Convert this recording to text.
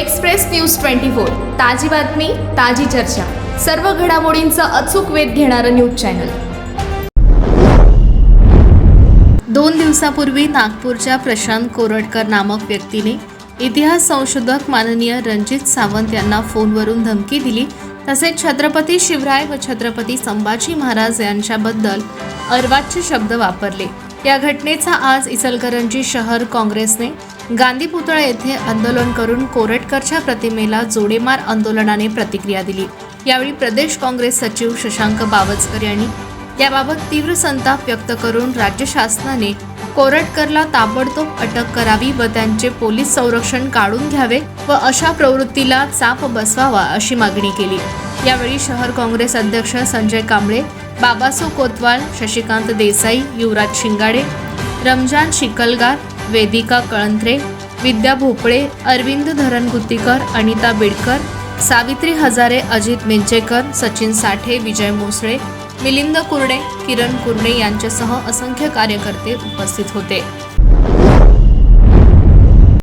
Express news twenty four. ताजी बातमी ताजी चर्चा. सर्व घडामोडींचा अचूक वेध घेणारं न्यूज चॅनल. दोन दिवसापूर्वी नागपूरच्या प्रशांत कोरटकर नामक व्यक्तीने इतिहास संशोधक माननीय रणजित सावंत यांना फोनवरून धमकी दिली. तसेच छत्रपती शिवराय व छत्रपती संभाजी महाराज यांच्याबद्दल अर्वाच्य शब्द वापरले. या घटनेचा आज इचलकरंजी शहर काँग्रेसने गांधी पुतळा येथे आंदोलन करून कोरटकरच्या प्रतिमेला जोडेमार आंदोलनाने प्रतिक्रिया दिली. यावेळी प्रदेश काँग्रेस सचिव शशांक बावचकर यांनी याबाबत तीव्र संताप व्यक्त करून राज्य शासनाने कोरटकरला ताबडतोब अटक करावी व त्यांचे पोलीस संरक्षण काढून घ्यावे व अशा प्रवृत्तीला चाप बसवावा अशी मागणी केली. यावेळी शहर काँग्रेस अध्यक्ष संजय कांबळे बाबासो कोतवाळ शशिकांत देसाई युवराज शिंगाडे रमजान शिकलगार वेदिका कळंत्रे विद्या भोपळे अरविंद धरणगुत्तीकर अनिता बिडकर सावित्री हजारे अजित मिंचेकर सचिन साठे विजय मोसळे मिलिंद कुर्डे किरण कुर्डे यांच्यासह असंख्य कार्यकर्ते उपस्थित होते.